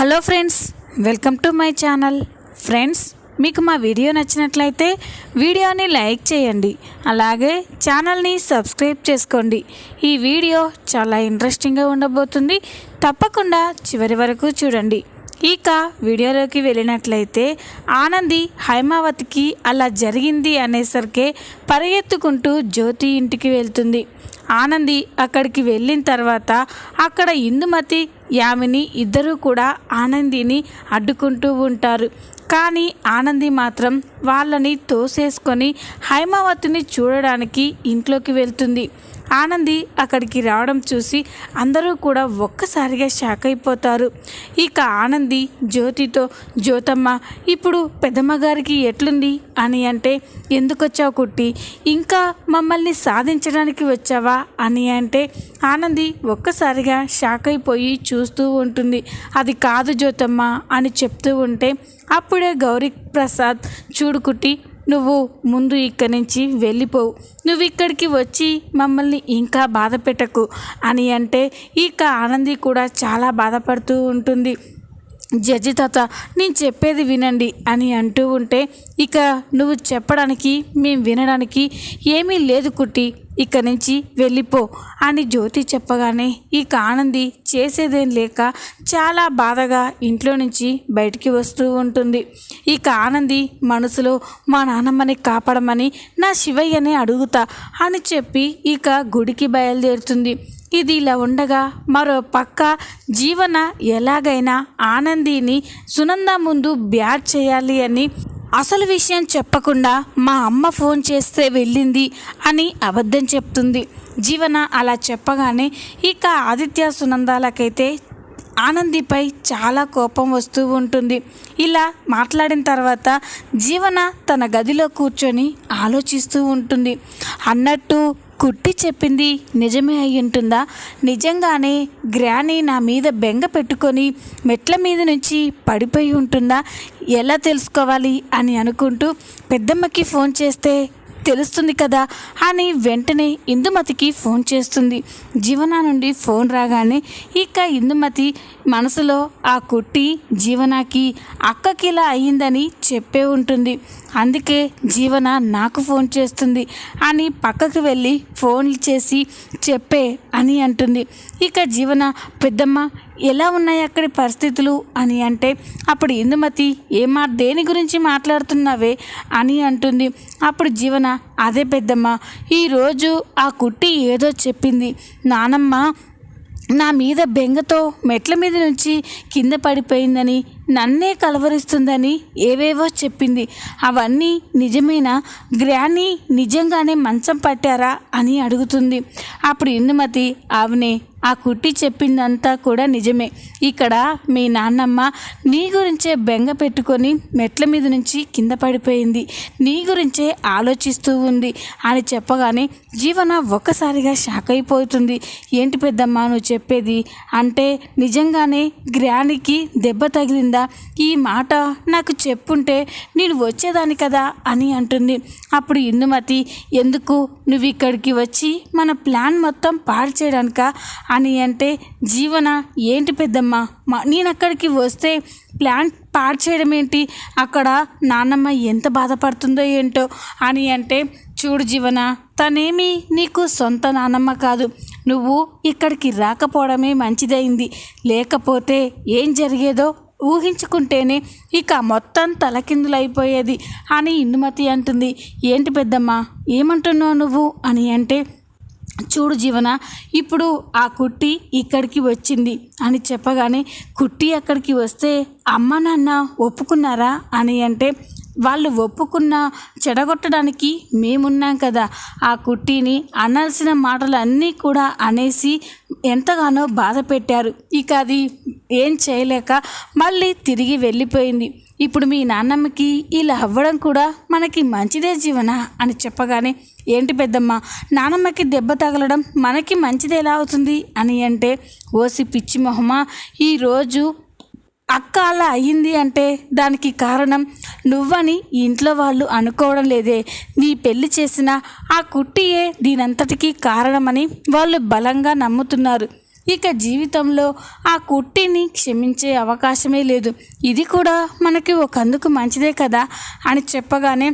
Hello friends welcome to my channel. Friends మీకు మా video నచ్చినట్లయితే వీడియోని లైక్ చేయండి. అలాగే ఛానల్ని సబ్స్క్రైబ్ చేసుకోండి. ఈ వీడియో చాలా ఇంట్రెస్టింగ్గా ఉండబోతుంది. తప్పకుండా చివరి వరకు చూడండి. ఇక వీడియోలోకి వెళ్ళినట్లయితే ఆనంది హైమావతికి అలా జరిగింది అనేసరికే పరిగెత్తుకుంటూ జ్యోతి ఇంటికి వెళ్తుంది. ఆనంది అక్కడికి వెళ్ళిన తర్వాత అక్కడ ఇందుమతి యామిని ఇద్దరూ కూడా ఆనందిని అడ్డుకుంటూ ఉంటారు. కానీ ఆనంది మాత్రం వాళ్ళని తోసేసుకొని హైమావతిని చూడడానికి ఇంట్లోకి వెళ్తుంది. ఆనంది అక్కడికి రావడం చూసి అందరూ కూడా ఒక్కసారిగా షాక్ అయిపోతారు. ఇక ఆనంది జ్యోతితో జ్యోతమ్మ ఇప్పుడు పెద్దమ్మ గారికి ఎట్లుంది? అని అంటే ఎందుకొచ్చావు కుట్టి? ఇంకా మమ్మల్ని సాధించడానికి వచ్చావా? అని అంటే ఆనంది ఒక్కసారిగా షాక్ అయిపోయి చూస్తూ ఉంటుంది. అది కాదు జ్యోతమ్మ అని చెప్తూ ఉంటే అప్పుడే గౌరీ ప్రసాద్ చూడుకుట్టి నువ్వు ముందు ఇక్కడి నుంచి వెళ్ళిపోవు. నువ్వు ఇక్కడికి వచ్చి మమ్మల్ని ఇంకా బాధ పెట్టకు అని అంటే ఇక ఆనంది కూడా చాలా బాధపడుతూ ఉంటుంది. జడ్జి తాత నేను చెప్పేది వినండి అని అంటూ ఉంటే ఇక నువ్వు చెప్పడానికి మేము వినడానికి ఏమీ లేదు కుట్టి. ఇక్కడి నుంచి వెళ్ళిపో అని జ్యోతి చెప్పగానే ఇక ఆనంది చేసేదేం లేక చాలా బాధగా ఇంట్లో నుంచి బయటికి వస్తూ ఉంటుంది. ఇక ఆనంది మనసులో మా నాన్నమ్మని కాపాడమని నా శివయ్యనే అడుగుతా అని చెప్పి ఇక గుడికి బయలుదేరుతుంది. ఇది ఇలా ఉండగా మరో పక్క జీవన ఎలాగైనా ఆనందిని సునంద ముందు బ్యాట్ చేయాలి అని అసలు విషయం చెప్పకుండా మా అమ్మ ఫోన్ చేస్తే వెళ్ళింది అని అబద్ధం చెప్తుంది. జీవన అలా చెప్పగానే ఇక ఆదిత్య సునందాలకైతే ఆనందిపై చాలా కోపం వస్తూ ఉంటుంది. ఇలా మాట్లాడిన తర్వాత జీవన తన గదిలో కూర్చొని ఆలోచిస్తూ ఉంటుంది. అన్నట్టు కుట్టి చెప్పింది నిజమే అయ్యుంటుందా ఉంటుందా? నిజంగానే గ్రానీ నా మీద బెంగ పెట్టుకొని మెట్ల మీద నుంచి పడిపోయి ఉంటుందా? ఎలా తెలుసుకోవాలి అని అనుకుంటూ పెద్దమ్మకి ఫోన్ చేస్తే తెలుస్తుంది కదా అని వెంటనే ఇందుమతికి ఫోన్ చేస్తుంది. జీవన నుండి ఫోన్ రాగానే ఇక ఇందుమతి మనసులో ఆ కుట్టి జీవనాకి అక్కకి ఇలా అయ్యిందని చెప్పే ఉంటుంది. అందుకే జీవన నాకు ఫోన్ చేస్తుంది. అని పక్కకు వెళ్ళి ఫోన్ చేసి చెప్పే అని అంటుంది. ఇక జీవన పెద్దమ్మ ఎలా ఉన్నాయి అక్కడి పరిస్థితులు? అని అంటే అప్పుడు ఇందుమతి ఏమా దేని గురించి మాట్లాడుతున్నావే? అని అంటుంది. అప్పుడు జీవన అదే పెద్దమ్మ ఈరోజు ఆ కుట్టి ఏదో చెప్పింది. నానమ్మ నా మీద బెంగతో మెట్ల మీద నుంచి కింద పడిపోయిందని నన్నే కలవరిస్తుందని ఏవేవో చెప్పింది. అవన్నీ నిజమేనా? గ్రాని నిజంగానే మంచం పట్టారా? అని అడుగుతుంది. అప్పుడు ఇందుమతి ఆవిని ఆ కుట్టి చెప్పిందంతా కూడా నిజమే. ఇక్కడ మీ నాన్నమ్మ నీ గురించే బెంగ పెట్టుకొని మెట్ల మీద నుంచి కింద పడిపోయింది. నీ గురించే ఆలోచిస్తూ ఉంది అని చెప్పగానే జీవన ఒక్కసారిగా షాక్ అయిపోతుంది. ఏంటి పెద్దమ్మ నువ్వు చెప్పేది? అంటే నిజంగానే గ్రానికి దెబ్బ తగిలిందా? ఈ మాట నాకు చెప్పుంటే నేను వచ్చేదాన్ని కదా అని అంటుంది. అప్పుడు ఇందుమతి ఎందుకు నువ్వు ఇక్కడికి వచ్చి మన ప్లాన్ మొత్తం పాడు చేయడానిక? అని అంటే జీవన ఏంటి పెద్దమ్మ? మా నేను అక్కడికి వస్తే ప్లాన్ పాడు చేయడం ఏంటి అక్కడ నాన్నమ్మ ఎంత బాధపడుతుందో ఏంటో? అని అంటే చూడు జీవన తనేమి నీకు సొంత నాన్నమ్మ కాదు. నువ్వు ఇక్కడికి రాకపోవడమే మంచిదైంది. లేకపోతే ఏం జరిగేదో ఊహించుకుంటేనే ఇక మొత్తం తలకిందులైపోయేది అని ఇందుమతి అంటుంది. ఏంటి పెద్దమ్మ ఏమంటున్నావు నువ్వు? అని అంటే చూడు జీవన ఇప్పుడు ఆ కుట్టి ఇక్కడికి వచ్చింది అని చెప్పగానే కుట్టి అక్కడికి వస్తే అమ్మ నాన్న ఒప్పుకున్నారా అని అంటే వాళ్ళు ఒప్పుకున్న చెడగొట్టడానికి మేమున్నాం కదా. ఆ కుట్టిని అనాల్సిన మాటలన్నీ కూడా అనేసి ఎంతగానో బాధ పెట్టారు. ఇక అది ఏం చేయలేక మళ్ళీ తిరిగి వెళ్ళిపోయింది. ఇప్పుడు మీ నాన్నమ్మకి ఇలా అవ్వడం కూడా మనకి మంచిదే జీవన అని చెప్పగానే ఏంటి పెద్దమ్మ? నానమ్మకి దెబ్బ తగలడం మనకి మంచిది ఎలా అవుతుంది? అని అంటే ఓసి పిచ్చి మొహమా ఈరోజు అక్క అలా అయ్యింది అంటే దానికి కారణం నువ్వని ఇంట్లో వాళ్ళు అనుకోవడం లేదే. నీ పెళ్ళి చేసిన ఆ కుట్టియే దీనంతటికీ కారణమని వాళ్ళు బలంగా నమ్ముతున్నారు. ఇక జీవితంలో ఆ కుట్టిని క్షమించే అవకాశమే లేదు. ఇది కూడా మనకి ఒకందుకు మంచిదే కదా అని చెప్పగానే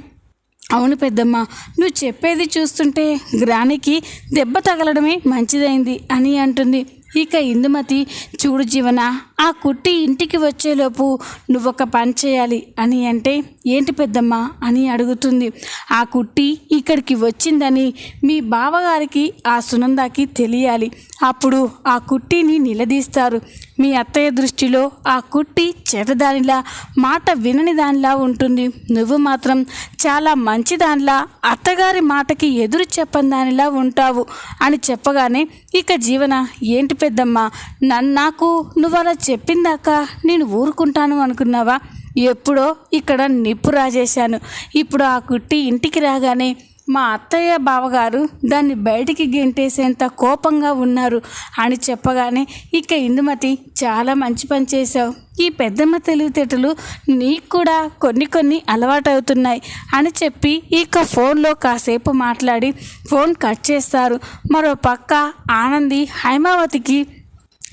అవును పెద్దమ్మ నువ్వు చెప్పేది చూస్తుంటే గ్రానికి దెబ్బ తగలడమే మంచిదైంది అని అంటుంది. ఇక ఇందుమతి చూడు జీవన ఆ కుట్టి ఇంటికి వచ్చేలోపు నువ్వొక పని చేయాలి. అని అంటే ఏంటి పెద్దమ్మ? అని అడుగుతుంది. ఆ కుట్టి ఇక్కడికి వచ్చిందని మీ బావగారికి ఆ సునందాకి తెలియాలి. అప్పుడు ఆ కుట్టిని నిలదీస్తారు. మీ అత్తయ్య దృష్టిలో ఆ కుట్టి చెడ్డదానిలా మాట వినని దానిలా ఉంటుంది. నువ్వు మాత్రం చాలా మంచి దానిలా అత్తగారి మాటకి ఎదురు చెప్పని దానిలా ఉంటావు అని చెప్పగానే ఇక జీవన ఏంటి పెద్దమ్మ? నన్ను నాకు నువ్వు అలా చెప్పిందాక నేను ఊరుకుంటాను అనుకున్నావా? ఎప్పుడో ఇక్కడ నిప్పు రాజేశాను. ఇప్పుడు ఆ కుట్టి ఇంటికి రాగానే మా అత్తయ్య బావగారు దాన్ని బయటికి గెంటేసేంత కోపంగా ఉన్నారు అని చెప్పగానే ఇక ఇందుమతి చాలా మంచి పని చేశావు. ఈ పెద్దమ్మ తెలివితేటలు నీకు కూడా కొన్ని కొన్ని అలవాటవుతున్నాయి అని చెప్పి ఇక ఫోన్లో కాసేపు మాట్లాడి ఫోన్ కట్ చేస్తారు. మరో పక్క ఆనంది హైమావతికి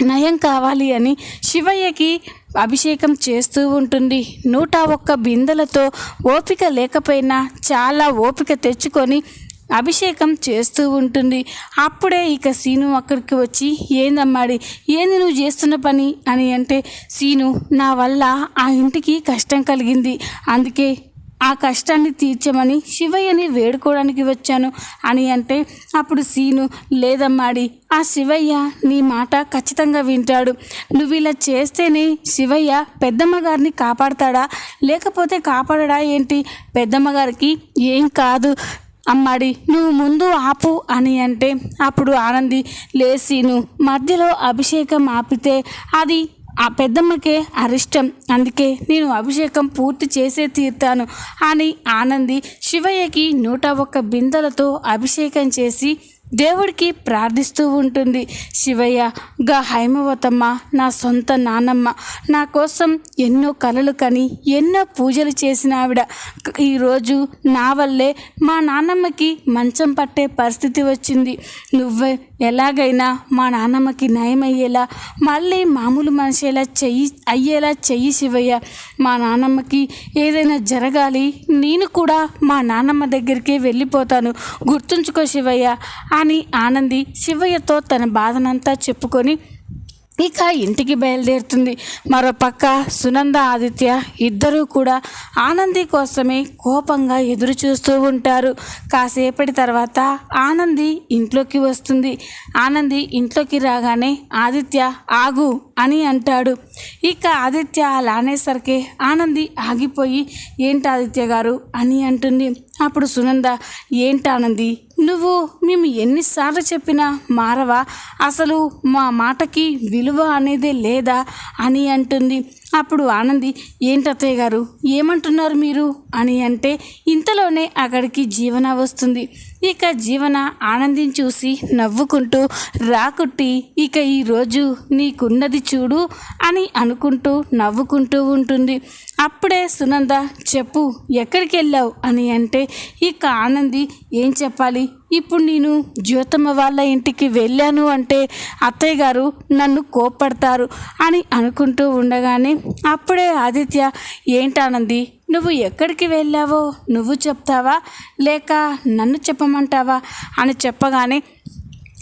నయం కావాలి అని శివయ్యకి అభిషేకం చేస్తూ ఉంటుంది. నూట ఒక్క బిందెలతో ఓపిక లేకపోయినా చాలా ఓపిక తెచ్చుకొని అభిషేకం చేస్తూ ఉంటుంది. అప్పుడే ఇక సీను అక్కడికి వచ్చి ఏందమ్మాడి ఏంది నువ్వు చేస్తున్న పని? అని అంటే సీను నా వల్ల ఆ ఇంటికి కష్టం కలిగింది. అందుకే ఆ కష్టాన్ని తీర్చమని శివయ్యని వేడుకోవడానికి వచ్చాను అని అంటే అప్పుడు సీను లేదమ్మాడి ఆ శివయ్య నీ మాట ఖచ్చితంగా వింటాడు. నువ్వు ఇలా చేస్తేనే శివయ్య పెద్దమ్మగారిని కాపాడతాడా? లేకపోతే కాపాడడా ఏంటి? పెద్దమ్మగారికి ఏం కాదు. అమ్మాడి నువ్వు ముందు ఆపు అని అంటే అప్పుడు ఆనంది లేసీను మధ్యలో అభిషేకం ఆపితే అది ఆ పెద్దమ్మకే అరిష్టం. అందుకే నేను అభిషేకం పూర్తి చేసే తీర్తాను అని ఆనంది శివయ్యకి నూట ఒక్క బిందెలతో అభిషేకం చేసి దేవుడికి ప్రార్థిస్తూ ఉంటుంది శివయ్య గా హైమవతమ్మ నా సొంత నానమ్మ నా కోసం ఎన్నో కలలు కని ఎన్నో పూజలు చేసిన ఆవిడ. ఈరోజు నా వల్లే మా నాన్నమ్మకి మంచం పట్టే పరిస్థితి వచ్చింది. నువ్వే ఎలాగైనా మా నాన్నమ్మకి నయమయ్యేలా మళ్ళీ మామూలు మనిషేలా చెయ్యి అయ్యేలా చెయ్యి శివయ్య. మా నానమ్మకి ఏదైనా జరగాలి నేను కూడా మా నాన్నమ్మ దగ్గరికే వెళ్ళిపోతాను. గుర్తుంచుకో శివయ్య అని ఆనంది శివయ్యతో తన బాధనంతా చెప్పుకొని ఇక ఇంటికి బయలుదేరుతుంది. మరోపక్క సునంద ఆదిత్య ఇద్దరూ కూడా ఆనంది కోసమే కోపంగా ఎదురు చూస్తూ ఉంటారు. కాసేపటి తర్వాత ఆనంది ఇంట్లోకి వస్తుంది. ఆనంది ఇంట్లోకి రాగానే ఆదిత్య ఆగు అని అంటాడు. ఇక ఆదిత్య అలా అనేసరికి ఆనంది ఆగిపోయి ఏంటి ఆదిత్య గారు? అని అంటుంది. అప్పుడు సునంద ఏంటి ఆనంది? నువ్వు మేము ఎన్నిసార్లు చెప్పినా మారవా? అసలు మా మాటకి విలువ అనేది లేదా? అని అంటుంది. అప్పుడు ఆనంది ఏంటత్తయ్య గారు ఏమంటున్నారు మీరు? అని అంటే ఇంతలోనే అక్కడికి జీవన వస్తుంది. ఇక జీవన ఆనందిని చూసి నవ్వుకుంటూ రాకుట్టి ఇక ఈరోజు నీకున్నది చూడు అని అనుకుంటూ నవ్వుకుంటూ ఉంటుంది. అప్పుడే సునంద చెప్పు ఎక్కడికి వెళ్ళావు అని అంటే ఇక ఆనంది ఏం చెప్పాలి? ఇప్పుడు నేను జ్యోతమ్మ వాళ్ళ ఇంటికి వెళ్ళాను అంటే అత్తయ్య గారు నన్ను కోప్పడతారు అని అనుకుంటూ ఉండగానే అప్పుడే ఆదిత్య ఏంటానంది నువ్వు ఎక్కడికి వెళ్ళావో? నువ్వు చెప్తావా? లేక నన్ను చెప్పమంటావా? అని చెప్పగానే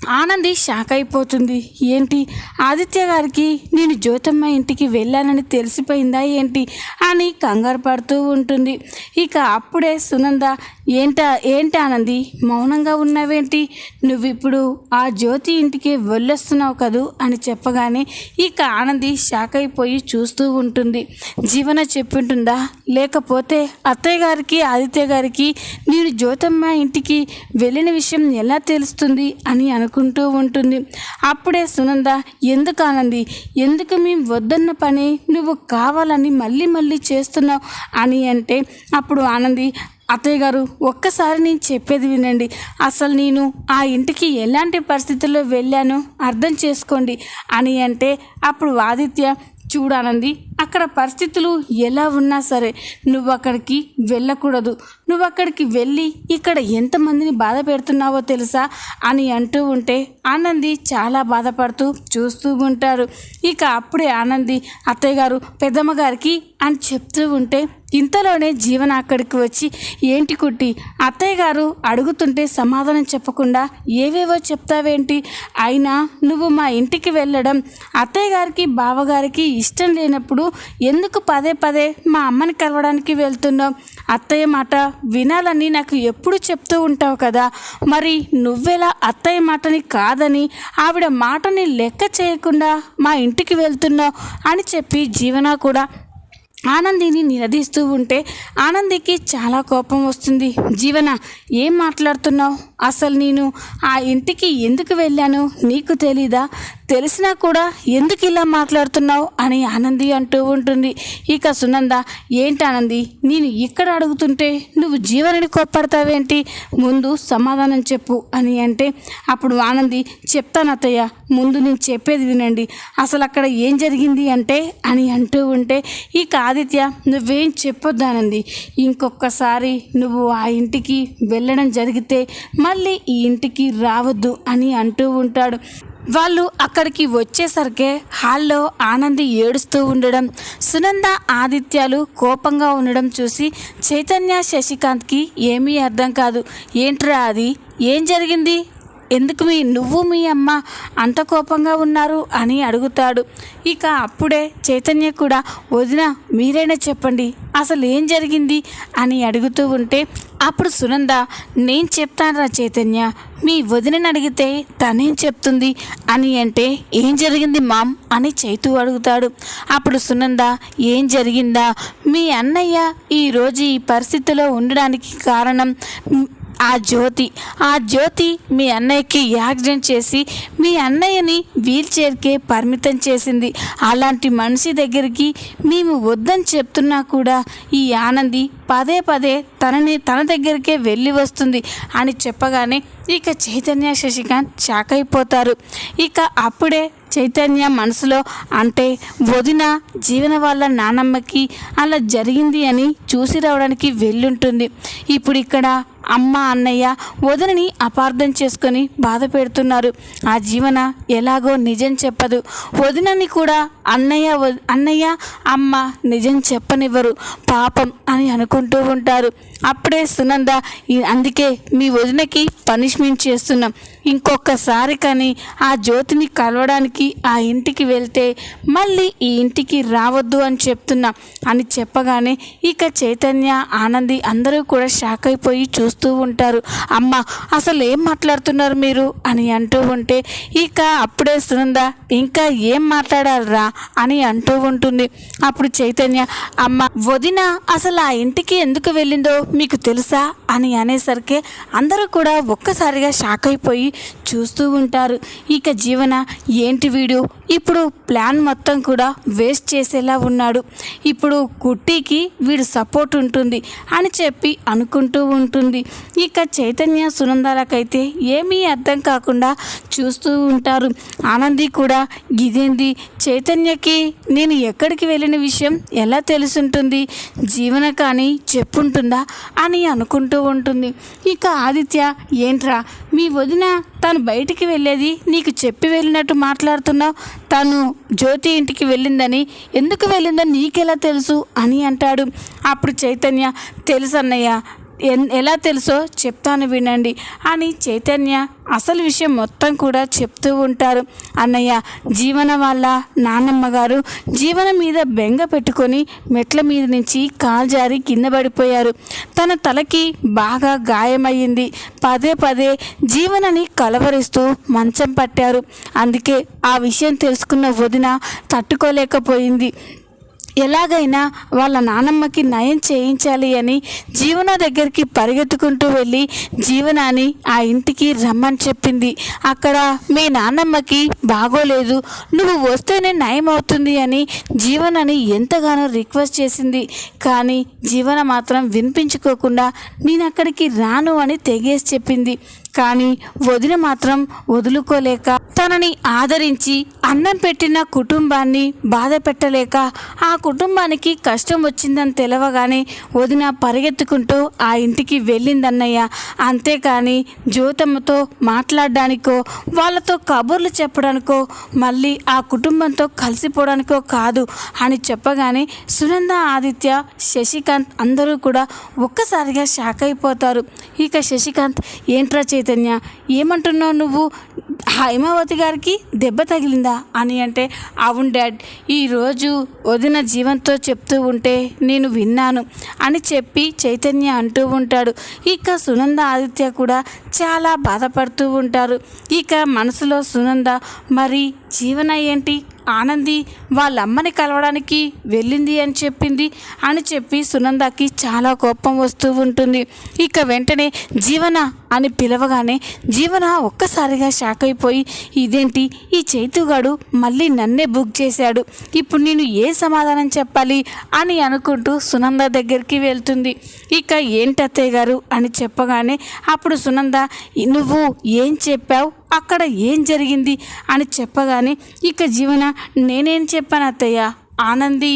ఆనంది షాక్ అయిపోతుంది. ఏంటి? ఆదిత్య గారికి నేను జ్యోతమ్మ ఇంటికి వెళ్ళానని తెలిసిపోయిందా ఏంటి? అని కంగారు పడుతూ ఉంటుంది. ఇక అప్పుడే సునంద ఏంట ఏంటి ఆనంది? మౌనంగా ఉన్నావేంటి? నువ్విప్పుడు ఆ జ్యోతి ఇంటికి వెళ్ళొస్తున్నావు కదూ అని చెప్పగానే ఇక ఆనంది షాక్ అయిపోయి చూస్తూ ఉంటుంది. జీవన చెప్పింటుందా? లేకపోతే అత్తయ్య గారికి ఆదిత్య గారికి నేను జ్యోతమ్మ ఇంటికి వెళ్ళిన విషయం ఎలా తెలుస్తుంది అని అనుకుంటూ ఉంటుంది. అప్పుడే సునంద ఎందుకు ఆనంది? ఎందుకు మేము వద్దన్న పని నువ్వు కావాలని మళ్ళీ మళ్ళీ చేస్తున్నావు? అని అంటే అప్పుడు ఆనంది అత్తయ్య గారు ఒక్కసారి నేను చెప్పేది వినండి. అసలు నేను ఆ ఇంటికి ఎలాంటి పరిస్థితుల్లో వెళ్ళానో అర్థం చేసుకోండి అని అంటే అప్పుడు ఆదిత్య చూడానంది అక్కడ పరిస్థితులు ఎలా ఉన్నా సరే నువ్వు అక్కడికి వెళ్ళకూడదు. నువ్వు అక్కడికి వెళ్ళి ఇక్కడ ఎంతమందిని బాధ పెడుతున్నావో తెలుసా? అని అంటూ ఉంటే ఆనంది చాలా బాధపడుతూ చూస్తూ ఉంటారు. ఇక అప్పుడే ఆనంది అత్తయ్య గారు పెద్దమ్మ గారికి అని చెప్తూ ఉంటే ఇంతలోనే జీవన అక్కడికి వచ్చి ఏంటి కుట్టి అత్తయ్య గారు అడుగుతుంటే సమాధానం చెప్పకుండా ఏవేవో చెప్తావేంటి? అయినా నువ్వు మా ఇంటికి వెళ్ళడం అత్తయ్య గారికి బావగారికి ఇష్టం లేనప్పుడు ఎందుకు పదే పదే మా అమ్మని కలవడానికి వెళ్తున్నావు? అత్తయ్య మాట వినాలని నాకు ఎప్పుడు చెప్తూ ఉంటావు కదా. మరి నువ్వెలా అత్తయ్య మాటని కాదని ఆవిడ మాటని లెక్క చేయకుండా మా ఇంటికి వెళ్తున్నావు? అని చెప్పి జీవన కూడా ఆనందిని నిలదీస్తూ ఉంటే ఆనందికి చాలా కోపం వస్తుంది. జీవన ఏం మాట్లాడుతున్నావు? అసలు నేను ఆ ఇంటికి ఎందుకు వెళ్ళాను? నీకు తెలీదా? తెలిసినా కూడా ఎందుకు ఇలా మాట్లాడుతున్నావు? అని ఆనంది అంటూ ఉంటుంది. ఇక సునంద ఏంటి ఆనంది? నేను ఇక్కడ అడుగుతుంటే నువ్వు జీవనని కోప్పడతావేంటి? ముందు సమాధానం చెప్పు అని అంటే అప్పుడు ఆనంది చెప్తాను అత్తయ్య ముందు నేను చెప్పేది వినండి. అసలు అక్కడ ఏం జరిగింది? అంటే అని అంటూ ఉంటే ఇక ఆదిత్య నువ్వేం చెప్పొద్దానంది? ఇంకొకసారి నువ్వు ఆ ఇంటికి వెళ్ళడం జరిగితే మళ్ళీ ఈ ఇంటికి రావద్దు అని అంటూ ఉంటాడు. వాళ్ళు అక్కడికి వచ్చేసరికే హాల్లో ఆనంది ఏడుస్తూ ఉండడం సునంద ఆదిత్యాలు కోపంగా ఉండడం చూసి చైతన్య శశికాంత్కి ఏమీ అర్థం కాదు. ఏంట్రా అది? ఏం జరిగింది? ఎందుకు మీ నువ్వు మీ అమ్మ అంత కోపంగా ఉన్నారు అని అడుగుతాడు. ఇక అప్పుడే చైతన్య కూడా వదిన మీరైనా చెప్పండి అసలు ఏం జరిగింది అని అడుగుతూ ఉంటే అప్పుడు సునంద నేను చెప్తానురా చైతన్య మీ వదినని అడిగితే తనేం చెప్తుంది అని అంటే ఏం జరిగింది మామ్ అని చైతు అడుగుతాడు. అప్పుడు సునంద ఏం జరిగిందా? మీ అన్నయ్య ఈరోజు ఈ పరిస్థితిలో ఉండడానికి కారణం ఆ జ్యోతి ఆ జ్యోతి మీ అన్నయ్యకి యాక్సిడెంట్ చేసి మీ అన్నయ్యని వీల్ చైర్కే పరిమితం చేసింది. అలాంటి మనిషి దగ్గరికి మేము వద్దని చెప్తున్నా కూడా ఈ ఆనంది పదే పదే తనని తన దగ్గరికే వెళ్ళి వస్తుంది అని చెప్పగానే ఇక చైతన్య శశికాంత్ షాక్ అయిపోతారు. ఇక అప్పుడే చైతన్య మనసులో అంటే వదిన జీవన వాళ్ళ నానమ్మకి అలా జరిగింది అని చూసి రావడానికి వెళ్ళుంటుంది. ఇప్పుడు ఇక్కడ అమ్మ అన్నయ్య వదినని అపార్థం చేసుకొని బాధ పెడుతున్నారు. ఆ జీవన ఎలాగో నిజం చెప్పదు. వదినని కూడా అన్నయ్య అన్నయ్య అమ్మ నిజం చెప్పనివ్వరు. పాపం అని అనుకుంటూ ఉంటారు. అప్పుడే సునంద అందుకే మీ వదినకి పనిష్మెంట్ చేస్తున్నాం. ఇంకొకసారి కానీ ఆ జ్యోతిని కలవడానికి ఆ ఇంటికి వెళ్తే మళ్ళీ ఈ ఇంటికి రావద్దు అని చెప్తున్నా. అని చెప్పగానే ఇక చైతన్య ఆనంది అందరూ కూడా షాక్ అయిపోయి చూస్తూ ఉంటారు. అమ్మ అసలు ఏం మాట్లాడుతున్నారు మీరు? అని అంటూ ఉంటే ఇక అప్పుడే సునంద ఇంకా ఏం మాట్లాడాలరా? అని అంటూ ఉంటుంది. అప్పుడు చైతన్య అమ్మ వదిన అసలు ఆ ఇంటికి ఎందుకు వెళ్ళిందో? మీకు తెలుసా అని అనేసరికి అందరూ కూడా ఒక్కసారిగా షాక్ అయిపోయి చూస్తూ ఉంటారు. ఇక జీవన ఏంటి వీడు? ఇప్పుడు ప్లాన్ మొత్తం కూడా వేస్ట్ చేసేలా ఉన్నాడు. ఇప్పుడు కుట్టికి వీడు సపోర్ట్ ఉంటుంది అని చెప్పి అనుకుంటూ ఉంటుంది. ఇక చైతన్య సునందాలకైతే ఏమీ అర్థం కాకుండా చూస్తూ ఉంటారు. ఆనంది కూడా ఇదేంది? చైతన్యకి నేను ఎక్కడికి వెళ్ళిన విషయం ఎలా తెలుసుంటుంది? జీవన కానీ చెప్పుంటుందా? అని అనుకుంటూ ఉంటుంది. ఇక ఆదిత్య ఏంట్రా మీ వదిన తను బయటికి వెళ్ళేది నీకు చెప్పి వెళ్ళినట్టు మాట్లాడుతున్నావు? తను జ్యోతి ఇంటికి వెళ్ళిందని ఎందుకు వెళ్ళిందో నీకెలా తెలుసు? అని అంటాడు. అప్పుడు చైతన్య తెలుసు అన్నయ్య ఎలా తెలుసో చెప్తాను వినండి. అని చైతన్య అసలు విషయం మొత్తం కూడా చెప్తూ ఉంటారు. అన్నయ్య జీవన వాళ్ళ నాన్నమ్మ గారు జీవన మీద బెంగ పెట్టుకొని మెట్ల మీద నుంచి కాల్జారి కింద పడిపోయారు. తన తలకి బాగా గాయమయ్యింది. పదే పదే జీవనని కలవరిస్తూ మంచం పట్టారు. అందుకే ఆ విషయం తెలుసుకున్న వదిన తట్టుకోలేకపోయింది. ఎలాగైనా వాళ్ళ నానమ్మకి నయం చేయించాలి అని జీవన దగ్గరికి పరిగెత్తుకుంటూ వెళ్ళి జీవనాన్ని ఆ ఇంటికి రమ్మని చెప్పింది. అక్కడ మీ నాన్నమ్మకి బాగోలేదు నువ్వు వస్తేనే నయం అవుతుంది అని జీవనని ఎంతగానో రిక్వెస్ట్ చేసింది. కానీ జీవన మాత్రం వినిపించుకోకుండా నేను అక్కడికి రాను అని తెగేసి చెప్పింది. కానీ వదిన మాత్రం వదులుకోలేక తనని ఆదరించి అన్నం పెట్టిన కుటుంబాన్ని బాధ పెట్టలేక ఆ కుటుంబానికి కష్టం వచ్చిందని తెలవగానే వదిన పరిగెత్తుకుంటూ ఆ ఇంటికి వెళ్ళిందన్నయ్య. అంతేకాని జ్యోతమ్మతో మాట్లాడడానికో వాళ్ళతో కబుర్లు చెప్పడానికో మళ్ళీ ఆ కుటుంబంతో కలిసిపోవడానికో కాదు అని చెప్పగానే సునంద ఆదిత్య శశికాంత్ అందరూ కూడా ఒక్కసారిగా షాక్ అయిపోతారు. ఇక శశికాంత్ ఏంట్రా చైతన్య ఏమంటున్నావు నువ్వు? హైమావతి గారికి దెబ్బ తగిలిందా? అని అంటే అవును డాడ్ ఈరోజు వదిన జీవంతో చెప్తూ ఉంటే నేను విన్నాను అని చెప్పి చైతన్య అంటూ ఉంటాడు. ఇక సునంద ఆదిత్య కూడా చాలా బాధపడుతూ ఉంటారు. ఇక మనసులో సునంద మరి జీవన ఏంటి? ఆనంది వాళ్ళ అమ్మని కలవడానికి వెళ్ళింది అని చెప్పింది. అని చెప్పి సునందాకి చాలా కోపం వస్తూ ఉంటుంది. ఇక వెంటనే జీవన అని పిలవగానే జీవన ఒక్కసారిగా షాక్ అయిపోయి ఇదేంటి? ఈ చైతుగాడు మళ్ళీ నన్నే బుక్ చేశాడు. ఇప్పుడు నేను ఏ సమాధానం చెప్పాలి? అని అనుకుంటూ సునంద దగ్గరికి వెళ్తుంది. ఇక ఏంటి అత్తయ్య గారు అని చెప్పగానే అప్పుడు సునంద నువ్వు ఏం చెప్పావు? అక్కడ ఏం జరిగింది అని చెప్పగానే ఇక జీవన నేనేం చెప్పాను అత్తయ్య? ఆనంది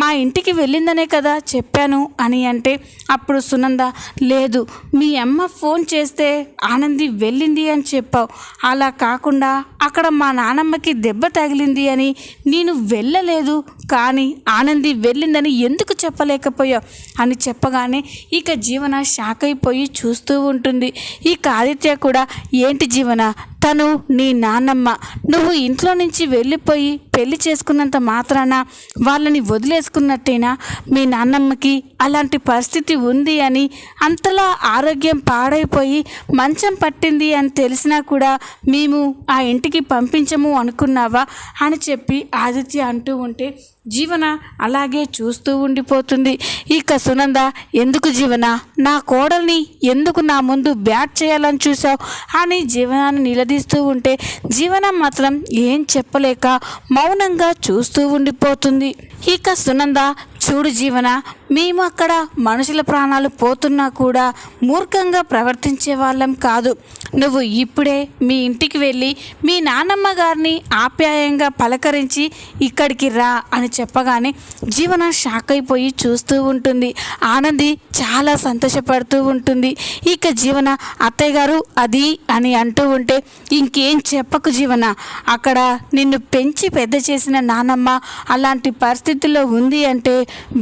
మా ఇంటికి వెళ్ళిందనే కదా చెప్పాను అని అంటే అప్పుడు సునంద లేదు మీ అమ్మ ఫోన్ చేస్తే ఆనంది వెళ్ళింది అని చెప్పావు. అలా కాకుండా అక్కడ మా నానమ్మకి దెబ్బ తగిలింది అని నేను వెళ్ళలేదు. కానీ ఆనంది వెళ్ళిందని ఎందుకు చెప్పలేకపోయావు అని చెప్పగానే ఇక జీవన షాక్ అయిపోయి చూస్తూ ఉంటుంది. ఇక ఆదిత్య కూడా ఏంటి జీవన? తను నీ నాన్నమ్మ. నువ్వు ఇంట్లో నుంచి వెళ్ళిపోయి పెళ్ళి చేసుకున్నంత మాత్రాన వాళ్ళని వదిలేసుకున్నట్టేనా? మీ నాన్నమ్మకి అలాంటి పరిస్థితి ఉంది అని అంతలా ఆరోగ్యం పాడైపోయి మంచం పట్టింది అని తెలిసినా కూడా మేము ఆ ఇంటికి పంపించము అనుకున్నావా? అని చెప్పి ఆదిత్య అంటూ ఉంటే జీవన అలాగే చూస్తూ ఉండిపోతుంది. ఇక సునంద ఎందుకు జీవన? నా కోడల్ని ఎందుకు నా ముందు బ్యాట్ చేయాలని చూసావు అని జీవనాన్ని నిలదీస్తూ ఉంటే జీవనం మాత్రం ఏం చెప్పలేక మౌనంగా చూస్తూ ఉండిపోతుంది. ఇక సునంద చూడు జీవన మేము అక్కడ మనుషుల ప్రాణాలు పోతున్నా కూడా మూర్ఖంగా ప్రవర్తించే వాళ్ళం కాదు. నువ్వు ఇప్పుడే మీ ఇంటికి వెళ్ళి మీ నాన్నమ్మ గారిని ఆప్యాయంగా పలకరించి ఇక్కడికి రా అని చెప్పగానే జీవన షాక్ అయిపోయి చూస్తూ ఉంటుంది. ఆనంది చాలా సంతోషపడుతూ ఉంటుంది. ఇక జీవన అత్తయ్య గారు అది అని అంటూ ఉంటే ఇంకేం చెప్పకు జీవన అక్కడ నిన్ను పెంచి పెద్ద చేసిన నానమ్మ అలాంటి పరిస్థితుల్లో ఉంది అంటే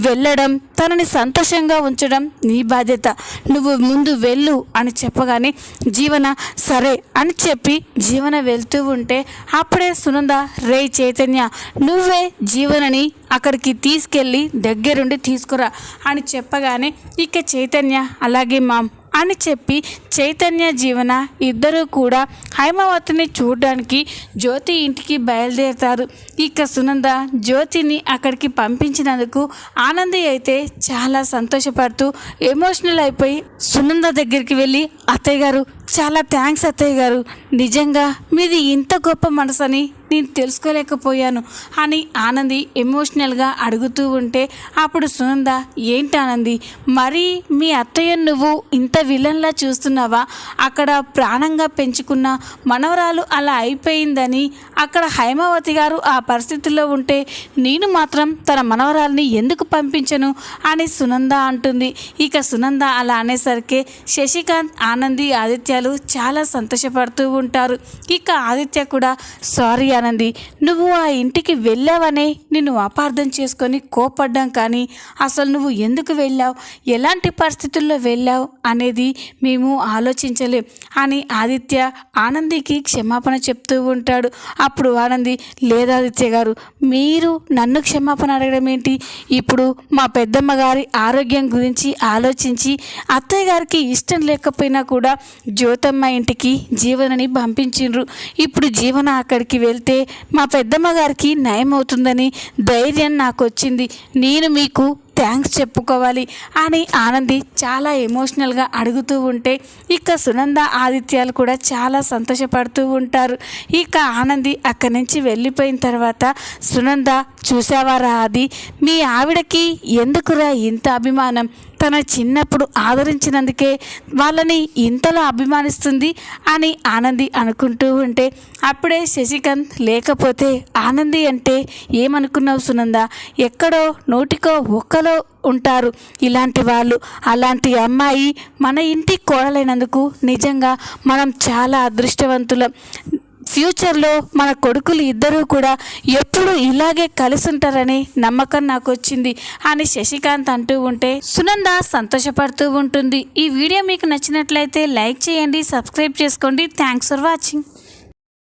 వెళ్ళడం తనని సంతోషంగా ఉంచడం నీ బాధ్యత. నువ్వు ముందు వెళ్ళు అని చెప్పగానే జీవన సరే అని చెప్పి జీవన వెళ్తూ ఉంటే అప్పుడే సునంద రే చైతన్య నువ్వే జీవనని అక్కడికి తీసుకెళ్ళి దగ్గరుండి తీసుకురా అని చెప్పగానే ఇక చైతన్య అలాగే మామ్ అని చెప్పి చైతన్య జీవన ఇద్దరూ కూడా హైమావతిని చూడడానికి జ్యోతి ఇంటికి బయలుదేరుతారు. ఇక సునంద జ్యోతిని అక్కడికి పంపించినందుకు ఆనంది అయితే చాలా సంతోషపడుతూ ఎమోషనల్ అయిపోయి సునంద దగ్గరికి వెళ్ళి అత్తయ్య గారు చాలా థ్యాంక్స్ అత్తయ్య గారు. నిజంగా మీది ఇంత గొప్ప మనసని నేను తెలుసుకోలేకపోయాను అని ఆనంది ఎమోషనల్గా అడుగుతూ ఉంటే అప్పుడు సునంద ఏంటి ఆనంది మరి మీ అత్తయ్య నువ్వు ఇంత విలన్లా చూస్తున్నావా? అక్కడ ప్రాణంగా పెంచుకున్న మనవరాలు అలా అయిపోయిందని అక్కడ హైమావతి గారు ఆ పరిస్థితుల్లో ఉంటే నేను మాత్రం తన మనవరాల్ని ఎందుకు పంపించను? అని సునంద అంటుంది. ఇక సునంద అలా అనేసరికి శశికాంత్ ఆనంది ఆదిత్యాలు చాలా సంతోషపడుతూ ఉంటారు. ఇక ఆదిత్య కూడా సారీ ఆనంది నువ్వు ఆ ఇంటికి వెళ్ళావనే? నిన్ను అపార్థం చేసుకొని కోపడ్డాం కానీ అసలు నువ్వు ఎందుకు వెళ్ళావు? ఎలాంటి పరిస్థితుల్లో వెళ్ళావు? అనేది మేము ఆలోచించలేం అని ఆదిత్య ఆనందికి క్షమాపణ చెప్తూ ఉంటాడు. అప్పుడు ఆనంది లేదాదిత్య గారు మీరు నన్ను క్షమాపణ అడగడం ఏంటి? ఇప్పుడు మా పెద్దమ్మ గారి ఆరోగ్యం గురించి ఆలోచించి అత్తయ్య గారికి ఇష్టం లేకపోయినా కూడా జ్యోతమ్మ ఇంటికి జీవనని పంపించిండ్రు. ఇప్పుడు జీవన అక్కడికి వెళ్తే అయితే మా పెద్దమ్మ గారికి నయం అవుతుందని ధైర్యం నాకు వచ్చింది నేను మీకు థ్యాంక్స్ చెప్పుకోవాలి అని ఆనంది చాలా ఎమోషనల్గా అడుగుతూ ఉంటే ఇక సునంద ఆదిత్యాలు కూడా చాలా సంతోషపడుతూ ఉంటారు. ఇక ఆనంది అక్కడి నుంచి వెళ్ళిపోయిన తర్వాత సునంద చూసావారా అది మీ ఆవిడకి ఎందుకురా ఇంత అభిమానం? తన చిన్నప్పుడు ఆదరించినందుకే వాళ్ళని ఇంతలో అభిమానిస్తుంది అని ఆనంది అనుకుంటూ ఉంటే అప్పుడే శశికాంత్ లేకపోతే ఆనంది అంటే ఏమనుకున్నావు సునంద? ఎక్కడో నోటికో ఒక్కలో ఉంటారు. ఇలాంటి వాళ్ళు అలాంటి అమ్మాయి మన ఇంటి కోడలైనందుకు నిజంగా మనం చాలా అదృష్టవంతులం. ఫ్యూచర్లో మన కొడుకులు ఇద్దరూ కూడా ఎప్పుడు ఇలాగే కలిసి ఉంటారని నమ్మకం నాకు వచ్చింది అని శశికాంత్ అంటూ ఉంటే సునంద సంతోషపడుతూ ఉంటుంది. ఈ వీడియో మీకు నచ్చినట్లయితే లైక్ చేయండి సబ్స్క్రైబ్ చేసుకోండి. Thanks for watching.